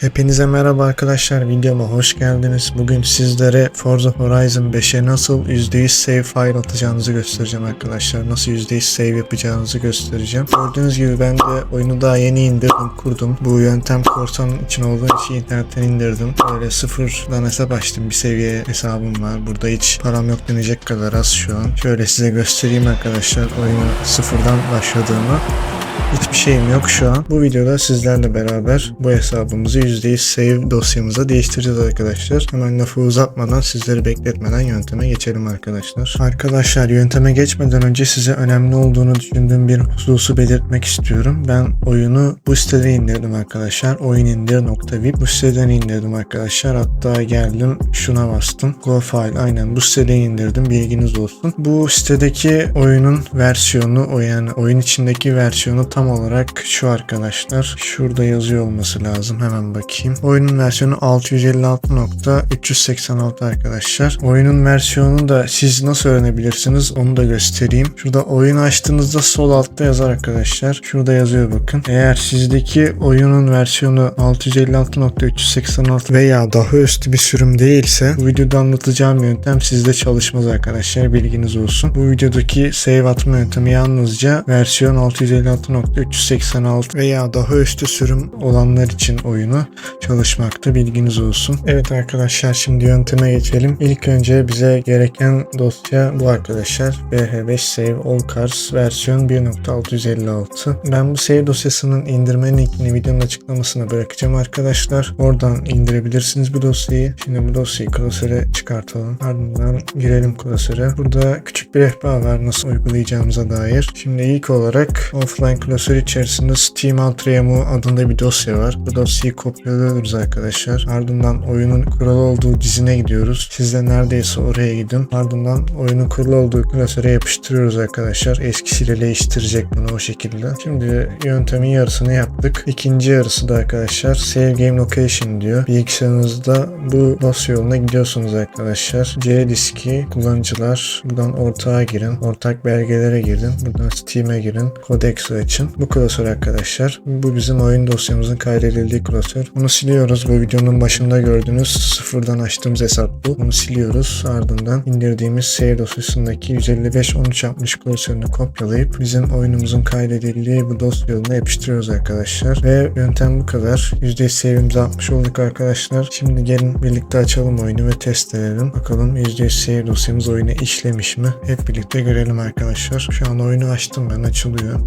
Hepinize merhaba arkadaşlar videoma hoş geldiniz. Bugün sizlere Forza Horizon 5'e nasıl %100 save file atacağınızı göstereceğim arkadaşlar. Nasıl %100 save yapacağınızı göstereceğim. Gördüğünüz gibi ben de oyunu daha yeni indirdim, kurdum. Bu yöntem korsan için olduğu için internetten indirdim. Böyle sıfırdan hesap açtım. Bir seviye hesabım var. Burada hiç param yok denecek kadar az şu an. Şöyle size göstereyim arkadaşlar oyunu sıfırdan başladığımı. Hiçbir şeyim yok şu an. Bu videoda sizlerle beraber bu hesabımızı %100 save dosyamıza değiştireceğiz arkadaşlar. Hemen lafı uzatmadan sizleri bekletmeden yönteme geçelim arkadaşlar. Arkadaşlar yönteme geçmeden önce size önemli olduğunu düşündüğüm bir hususu belirtmek istiyorum. Ben oyunu bu siteden indirdim arkadaşlar. Oyunindir.vip bu siteden indirdim arkadaşlar. Hatta geldim şuna bastım. Go file aynen bu siteden indirdim. Bilginiz olsun. Bu sitedeki oyunun versiyonu o yani oyun içindeki versiyonu tam olarak şu arkadaşlar. Şurada yazıyor olması lazım. Hemen bakayım. Oyunun versiyonu 656.386 arkadaşlar. Oyunun versiyonunu da siz nasıl öğrenebilirsiniz onu da göstereyim. Şurada oyunu açtığınızda sol altta yazar arkadaşlar. Şurada yazıyor bakın. Eğer sizdeki oyunun versiyonu 656.386 veya daha üstü bir sürüm değilse bu videoda anlatacağım yöntem sizde çalışmaz arkadaşlar. Bilginiz olsun. Bu videodaki save atma yöntemi yalnızca versiyon 656.386 veya daha üstü sürüm olanlar için oyunu çalışmakta. Bilginiz olsun. Evet arkadaşlar şimdi yönteme geçelim. İlk önce bize gereken dosya bu arkadaşlar. BH5 Save All Cars versiyon 1.656. Ben bu save dosyasının indirme linkini videonun açıklamasına bırakacağım arkadaşlar. Oradan indirebilirsiniz bu dosyayı. Şimdi bu dosyayı klasöre çıkartalım. Ardından girelim klasöre. Burada küçük bir rehber var nasıl uygulayacağımıza dair. Şimdi ilk olarak offline klasör içerisinde Steam Altriamu adında bir dosya var. Bu dosyayı kopyalıyoruz arkadaşlar. Ardından oyunun kurulu olduğu dizine gidiyoruz. Siz de neredeyse oraya gidin. Ardından oyunun kurulu olduğu klasöre yapıştırıyoruz arkadaşlar. Eskisiyle değiştirecek bunu o şekilde. Şimdi yöntemin yarısını yaptık. İkinci yarısı da arkadaşlar Save Game Location diyor. Bilgisayarınızda bu dosya yoluna gidiyorsunuz arkadaşlar. C diski, kullanıcılar. Buradan ortağa girin. Ortak belgelere girin. Buradan Steam'e girin. Codex açın. Bu klasör arkadaşlar. Bu bizim oyun dosyamızın kaydedildiği klasör. Bunu siliyoruz. Bu videonun başında gördüğünüz sıfırdan açtığımız hesap bu. Bunu siliyoruz. Ardından indirdiğimiz save dosyasındaki 155-1360 klasörünü kopyalayıp bizim oyunumuzun kaydedildiği bu dosya yoluna yapıştırıyoruz arkadaşlar. Ve yöntem bu kadar. %100 save'imizi atmış olduk arkadaşlar. Şimdi gelin birlikte açalım oyunu ve test edelim. Bakalım %100 save dosyamız oyuna işlemiş mi? Hep birlikte görelim arkadaşlar. Şu an oyunu açtım ben açılıyor.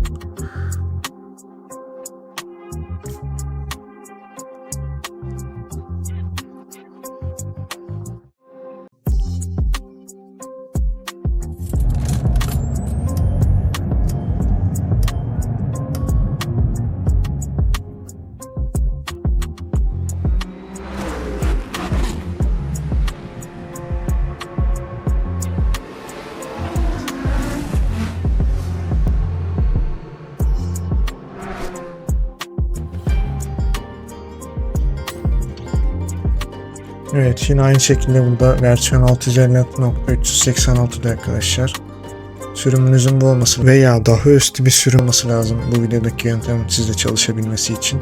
Evet yine aynı şekilde burada versiyon 656.386'da arkadaşlar. Sürümünüzün bu olması veya daha üstü bir sürüm olması lazım bu videodaki yöntem sizde çalışabilmesi için.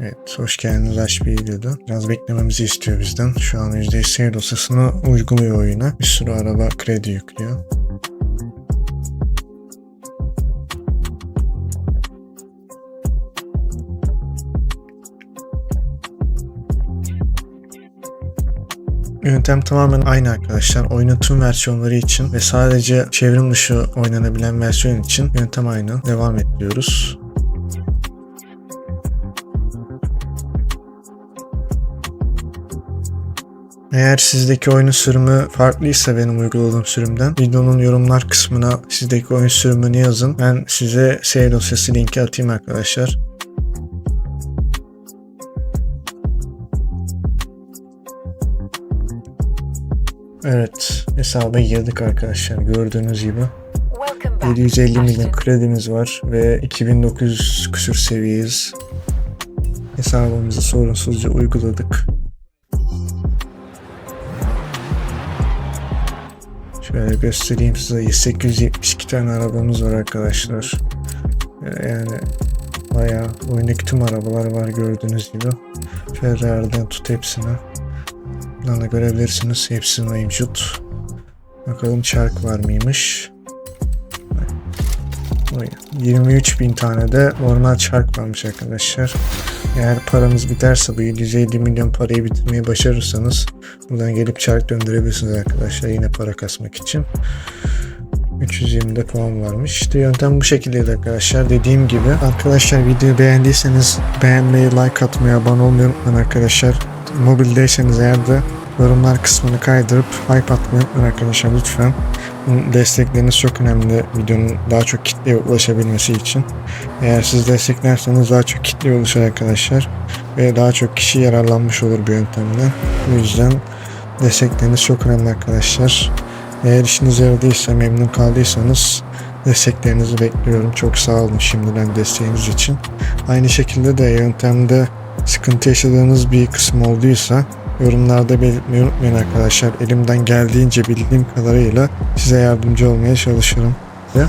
Evet hoş geldiniz HP videoda. Biraz beklememizi istiyor bizden. Şu an %100 save dosyasını uyguluyor oyuna. Bir sürü araba kredi yüklüyor. Yöntem tamamen aynı arkadaşlar. Oyunun tüm versiyonları için ve sadece çevrim dışı oynanabilen versiyon için yöntem aynı. Devam et. Eğer sizdeki oyunun sürümü farklıysa benim uyguladığım sürümden videonun yorumlar kısmına sizdeki oyun sürümünü yazın. Ben size save dosyası linki atayım arkadaşlar. Evet hesaba girdik arkadaşlar gördüğünüz gibi. 750 milyon kredimiz var ve 2900 küsür seviyeyiz. Hesabımızı sorunsuzca uyguladık. Şöyle göstereyim size 872 tane arabamız var arkadaşlar. Yani bayağı oyundaki tüm arabalar var gördüğünüz gibi. Ferrari'den tut hepsini. Da görebilirsiniz. Hepsi mevcut. Bakalım çark var mıymış? Oy, 23 bin tane de normal çark varmış arkadaşlar. Eğer paranız biterse bu 750 milyon parayı bitirmeyi başarırsanız buradan gelip çark döndürebilirsiniz arkadaşlar yine para kasmak için. 320'de puan varmış. İşte yöntem bu şekildeydi arkadaşlar. Dediğim gibi arkadaşlar videoyu beğendiyseniz beğenmeyi, like atmayı, abone olmayı unutmayın arkadaşlar. Mobildeyseniz eğer de yorumlar kısmını kaydırıp hype atmayı unutmayın arkadaşlar lütfen. Bunun Destekleriniz çok önemli videonun daha çok kitleye ulaşabilmesi için. Eğer siz desteklerseniz daha çok kitleye ulaşır arkadaşlar. Ve daha çok kişi yararlanmış olur bu yöntemden. O yüzden destekleriniz çok önemli arkadaşlar. Eğer işinize yaradıysa, memnun kaldıysanız desteklerinizi bekliyorum. Çok sağ olun şimdiden desteğiniz için. Aynı şekilde de yöntemde sıkıntı yaşadığınız bir kısım olduysa yorumlarda belirtmeyi unutmayın arkadaşlar. Elimden geldiğince bildiğim kadarıyla size yardımcı olmaya çalışırım. Ve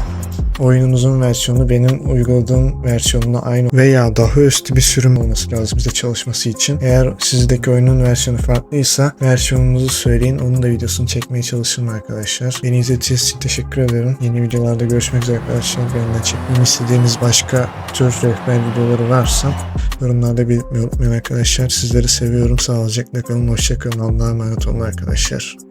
oyununuzun versiyonu benim uyguladığım versiyonuna aynı veya daha üstü bir sürüm olması lazım bize çalışması için. Eğer sizdeki oyunun versiyonu farklıysa versiyonunuzu söyleyin. Onun da videosunu çekmeye çalışırım arkadaşlar. Beni izlediğiniz için teşekkür ederim. Yeni videolarda görüşmek üzere arkadaşlar. Benden çekmemi istediğiniz başka tür rehber videoları varsa yorumlarda belirtmeyi unutmayın arkadaşlar. Sizleri seviyorum. Sağlıcakla kalın. Hoşçakalın. Allah'a emanet olun arkadaşlar.